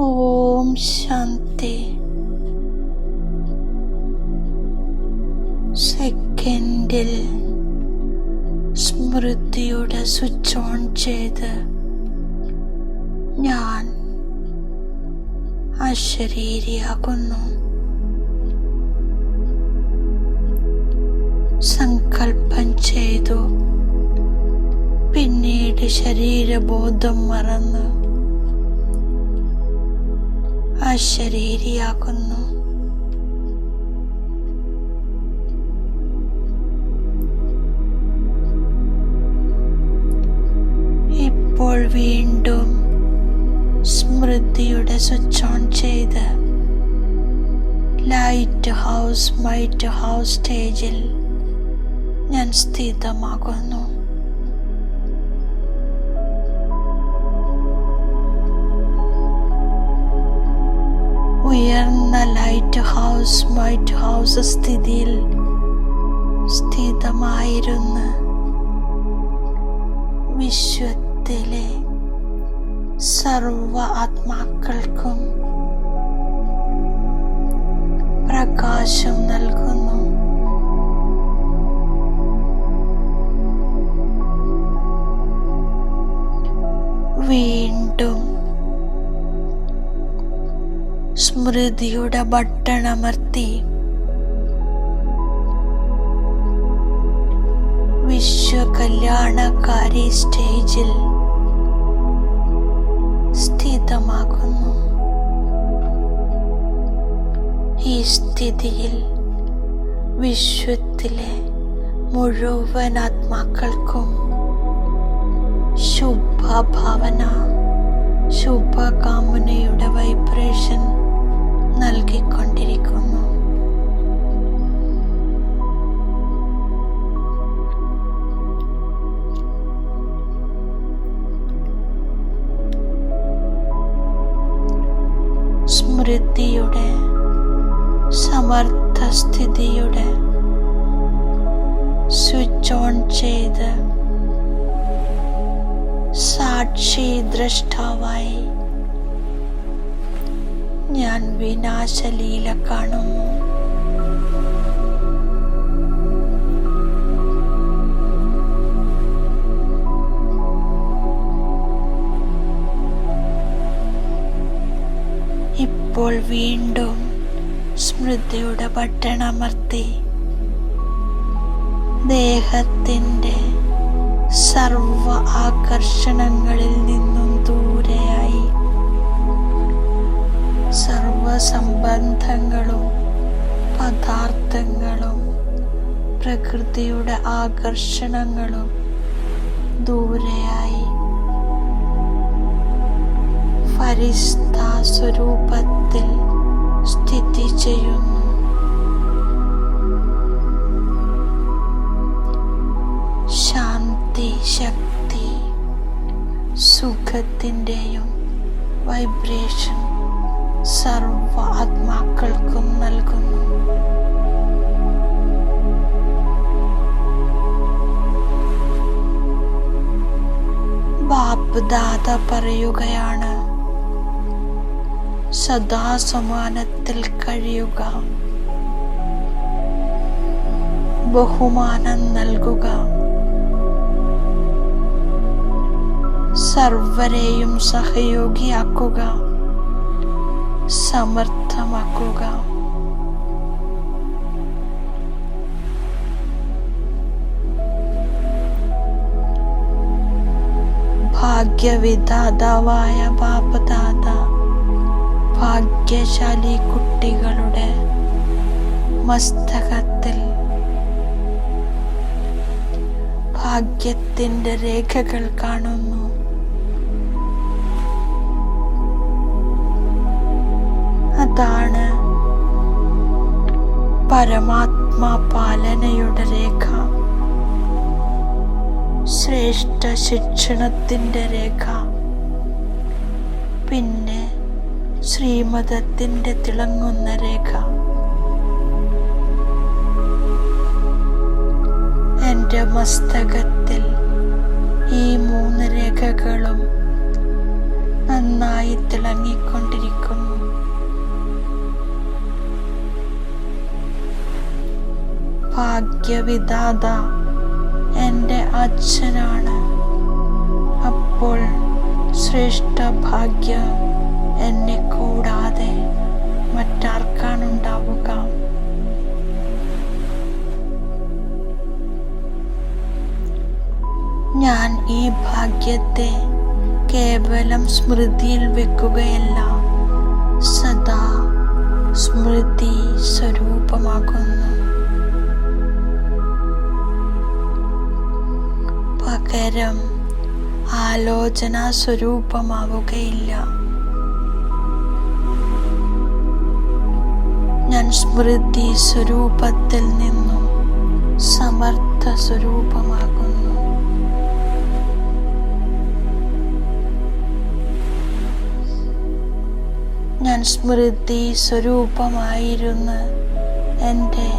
ഓം ശാന്തി. സെക്കൻഡിൽ സ്മൃതിയുടെ switch on ചെയ്ത് ഞാൻ അശരീരിയാകുന്നു. സങ്കൽപ്പം ചെയ്തു. പിന്നീട് ശരീരബോധം മറന്ന് അശരീരിയാകുന്നു ഇപ്പോൾ വീണ്ടും സ്മൃതിയുടെ സ്വിച്ച് ഓൺ ചെയ്ത് ലൈറ്റ് ഹൗസ് മൈറ്റ് ഹൗസ് സ്റ്റേജിൽ ഞാൻ സ്ഥിതമാകുന്നു. ഹൗസ് മൈറ്റ് ഹൗസ് സ്ഥിതിയിൽ സ്ഥിതമായിരുന്ന വിശ്വത്തിലെ സർവ ആത്മാക്കൾക്കും പ്രകാശം നൽകുന്നു. സ്മൃതിയുടെ ബട്ടണമർത്തി വിശ്വകല്യാണകാരി സ്റ്റേജിൽ സ്ഥിതമാകുന്നു. ഈ സ്ഥിതിയിൽ വിശ്വത്തിലെ മുഴുവൻ ആത്മാക്കൾക്കും ശുഭഭാവന ശുഭകാമനയുടെ വൈബ്രേഷൻ നൽകിക്കൊണ്ടിരിക്കുന്നു. സ്മൃതിയുടെ സമർത്ഥസ്ഥിതിയുടെ സ്വിച്ച് ഓൺ ചെയ്ത് സാക്ഷി ദ്രഷ്ടാവായി ഞാൻ വിനാശലീല കാണുന്നു. ഇപ്പോൾ വീണ്ടും സ്മൃതിയുടെ പട്ടണമർത്തി ദേഹത്തിന്റെ സർവ ആകർഷണങ്ങളിൽ നിന്നും ദൂരെയായി സംബന്ധങ്ങളും പദാർത്ഥങ്ങളും പ്രകൃതിയുടെ ആകർഷണങ്ങളും ദൂരെയായി. സ്വരൂപത്തിൽ സ്ഥിതി ചെയ്യുന്നു. ശാന്തി ശക്തി സുഖത്തിന്റെയും വൈബ്രേഷൻ സർവ ആത്മാക്കൾക്കും നൽകുന്നു. ബാപ്പ് ദാത പറയുകയാണ് സദാസമാനത്തിൽ കഴിയുക. ബഹുമാനം നൽകുക. സർവരെയും സഹയോഗിയാക്കുക. സമർത്ഥമാക്കുക. ഭാഗ്യവിധാതാവായ പാപദാത ഭാഗ്യശാലി കുട്ടികളുടെ മസ്തകത്തിൽ ഭാഗ്യത്തിന്റെ രേഖകൾ കാണുന്നു. അതാണ് പരമാത്മാ പാലനയുടെ രേഖ? ശ്രേഷ്ഠ ശിക്ഷണത്തിന്റെ രേഖ. പിന്നെ ശ്രീമതത്തിന്റെ തിളങ്ങുന്ന രേഖ. എന്റെ മസ്തകത്തിൽ ഈ മൂന്ന് രേഖകളും നന്നായി തിളങ്ങിക്കൊണ്ടിരിക്കുന്നു. ഭാഗ്യവിധാത എന്റെ അച്ഛനാണ്. അപ്പോൾ ശ്രേഷ്ഠ ഭാഗ്യ എന്നെ കൂടാതെ മറ്റാർക്കാണുണ്ടാവുക? ഞാൻ ഈ ഭാഗ്യത്തെ കേവലം സ്മൃതിയിൽ വെക്കുകയല്ല. സദാ സ്മൃതി സ്വരൂപമാകുന്നു പകരം ആലോചന സ്വരൂപമാവുകയില്ല. ഞാൻ സ്മൃതി സ്വരൂപത്തിൽ നിന്നും സമർത്ഥ സ്വരൂപമാകുന്നു. ഞാൻ സ്മൃതി സ്വരൂപമായിരുന്ന് എന്റെ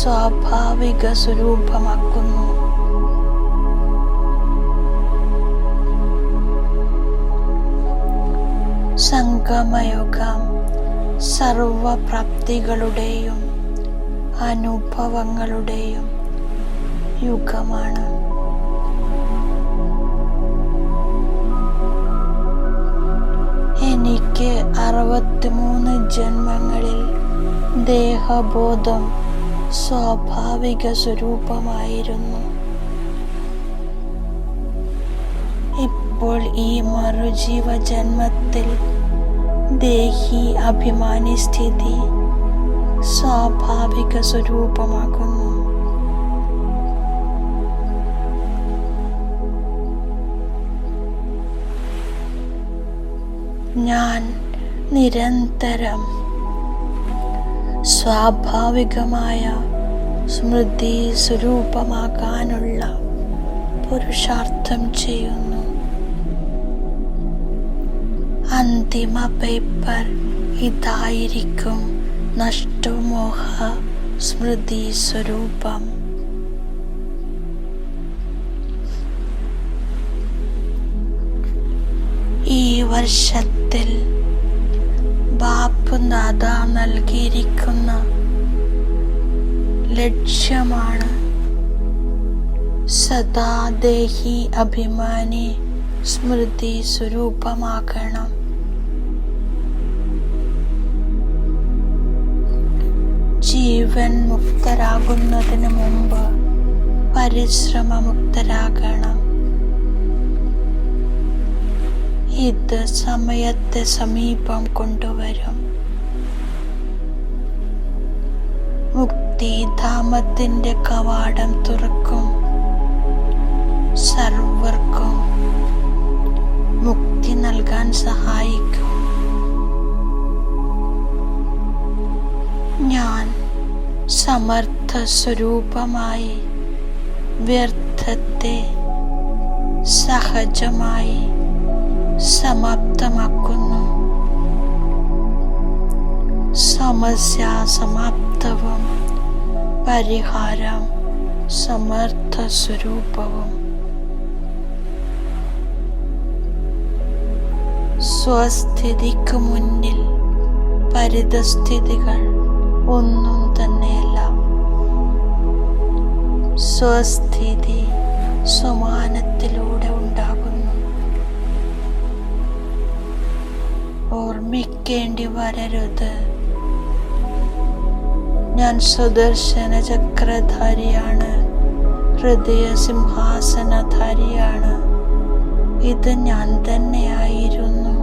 സ്വാഭാവിക സ്വരൂപമാക്കുന്നു. സംഗമയുഗം സർവപ്രാപ്തികളുടെയും അനുഭവങ്ങളുടെയും യുഗമാണ്. എനിക്ക് അറുപത്തിമൂന്ന് ജന്മങ്ങളിൽ ദേഹബോധം സ്വാഭാവിക സ്വരൂപമായിരുന്നു. ഇപ്പോൾ ഈ മറുജീവ ജന്മത്തിൽ ദേഹി അഭിമാനി സ്ഥിതി സ്വാഭാവിക സ്വരൂപമാകുന്നു. ഞാൻ നിരന്തരം സ്വാഭാവികമായ സ്മൃതി സ്വരൂപമാകാനുള്ള പുരുഷാർത്ഥം ചെയ്യുന്നു. അന്തിമ പേപ്പർ ഇതായിരിക്കും നഷ്ടമോഹ സ്മൃതി സ്വരൂപം. ഈ വർഷത്തിൽ ബാപ്പുനാഥ നൽകിയിരിക്കുന്ന ലക്ഷ്യമാണ് സദാ ദേഹി അഭിമാനി സ്മൃതി സ്വരൂപമാക്കണം ജീവൻ മുക്തരാകുന്നതിന് മുമ്പ് പരിശ്രമമുക്തരാകണം. ഇത് സമയത്തെ സമീപം കൊണ്ടുവരും. മുക്തിധാമത്തിന്റെ കവാടം തുറക്കും. സർവർക്കും സമർത്ഥ സ്വരൂപമായി വ്യർത്ഥത്തെ സഹജമായി സമാപ്തമാക്കുന്നു. സമസ്യാസമാപ്തവും പരിഹാരം സമർത്ഥ സ്വരൂപവും സ്വസ്ഥിതിക്ക് മുന്നിൽ പരിതസ്ഥിതികൾ ഒന്നും സ്വസ്ഥിതി സുമാനത്തിലൂടെ ഉണ്ടാകുന്നു. ഓർമ്മിക്കേണ്ടി വരരുത്. ഞാൻ സുദർശന ചക്രധാരിയാണ്. ഹൃദയ സിംഹാസനധാരിയാണ്. ഇത് ഞാൻ തന്നെയായിരുന്നു.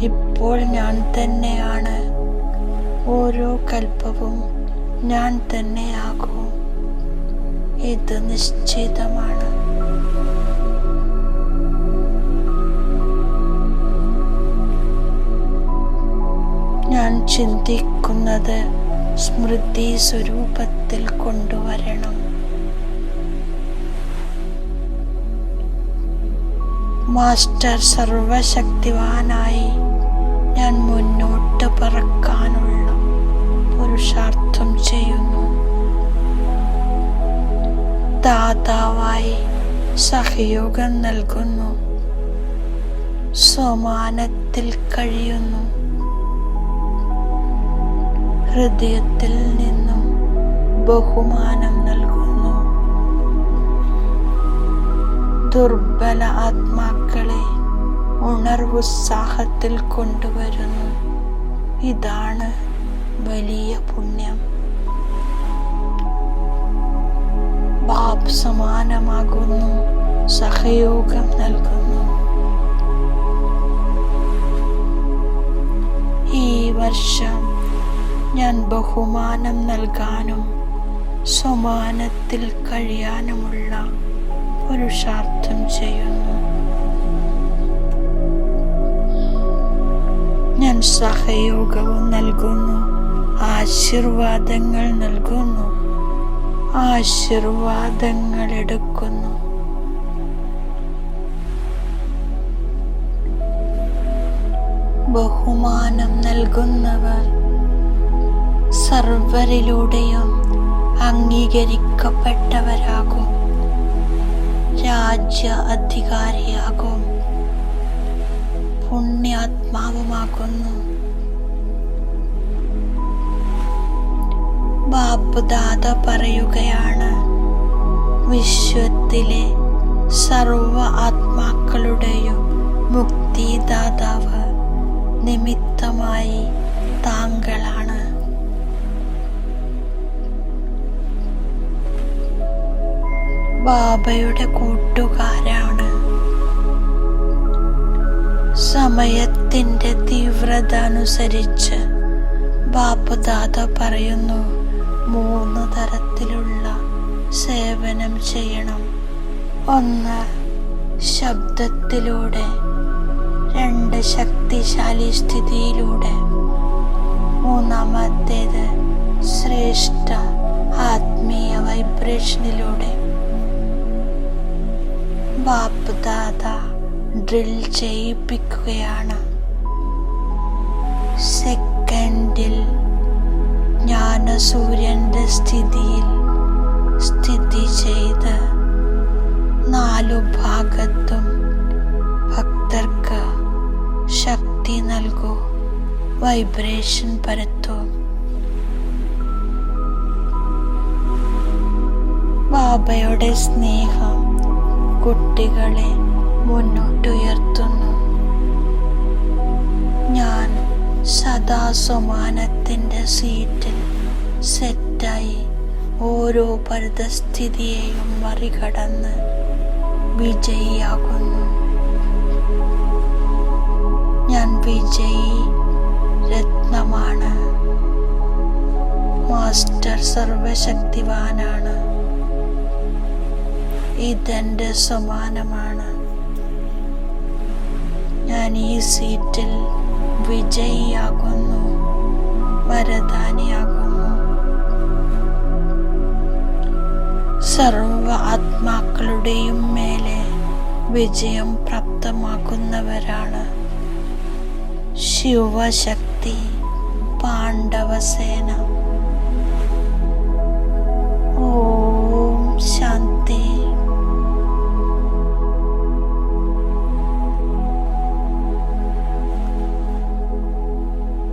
ഇപ്പോൾ ഞാൻ തന്നെയാണ്. ഓരോ കൽപ്പവും ഞാൻ തന്നെയാകും. ഇത് നിശ്ചിതമാണ്. ഞാൻ ചിന്തിക്കുന്നത് സ്മൃതി സ്വരൂപത്തിൽ കൊണ്ടുവരണം. മാസ്റ്റർ സർവശക്തിവാനായി ഞാൻ മുന്നോട്ട് പറക്കാനുള്ള പുരുഷാർത്ഥം ചെയ്യുന്നു. ദാതാവായി സഹയോഗം നൽകുന്നു സമാനത്തിൽ കഴിയുന്നു ഹൃദയത്തിൽ നിന്നും ബഹുമാനം നൽകുന്നു ദുർബല ആത്മാക്കളെ ഉണർവുത്സാഹത്തിൽ കൊണ്ടുവരുന്നു ഇതാണ് വലിയ പുണ്യം സമാനമാകുന്നു സഹയോഗം നൽകുന്നു. ഈ വർഷം ഞാൻ ബഹുമാനം നൽകാനും സമാനത്തിൽ കഴിയാനുമുള്ള പുരുഷാർത്ഥം ചെയ്യുന്നു. ഞാൻ സഹയോഗവും നൽകുന്നു. ആശീർവാദങ്ങൾ നൽകുന്നു. ആശീർവാദങ്ങൾ എടുക്കുന്നു. ബഹുമാനം നൽകുന്നവർ സർവരിലൂടെയും അംഗീകരിക്കപ്പെട്ടവരാകും. രാജ്യ അധികാരിയാകും. പുണ്യാത്മാവുമാകുന്നു. ബാപ്പുദാദ പറയുകയാണ്. വിശ്വത്തിലെ സർവ ആത്മാക്കളുടെയും മുക്തിദാതാവ് നിമിത്തമായി താങ്കളാണ്. ബാബയുടെ കൂട്ടുകാരാണ്. സമയത്തിന്റെ തീവ്രത അനുസരിച്ച് ബാപ്പുദാത പറയുന്നു മൂന്ന് തരത്തിലുള്ള സേവനം ചെയ്യണം. ഒന്ന് ശബ്ദത്തിലൂടെ. രണ്ട് ശക്തിശാലി സ്ഥിതിയിലൂടെ. മൂന്നാമത്തേത് ശ്രേഷ്ഠ ആത്മീയ വൈബ്രേഷനിലൂടെ. ബാപ്പുദാത ഡ്രിൽ ചെയ്യിപ്പിക്കുകയാണ്. സെക്കൻഡിൽ ജ്ഞാനസൂര്യന്റെ സ്ഥിതിയിൽ സ്ഥിതി ചെയ്ത് നാലു ഭാഗത്തും ഭക്തർക്ക് ശക്തി നൽകൂ. വൈബ്രേഷൻ പരത്തൂ. ബാബയുടെ സ്നേഹം കുട്ടികളെ മുന്നോട്ടുയർത്തുന്നു. ഞാൻ സദാ സമാനത്തിന്റെ സീറ്റിൽ സെറ്റായി ഓരോ പരിതസ്ഥിതിയെയും മറികടന്ന് വിജയിയാകുന്നു. ഞാൻ വിജയി രത്നമാണ്. മാസ്റ്റർ സർവശക്തിവാനാണ്. ഇതെന്റെ സമാനമാണ് ഞാൻ ഈ സീറ്റിൽ വിജയിയാകുന്നു. വരദാനിയാകുന്നു. സർവ ആത്മാക്കളുടെയും മേലെ വിജയം പ്രാപ്തമാക്കുന്നവരാണ്. ശിവശക്തി പാണ്ഡവസേന.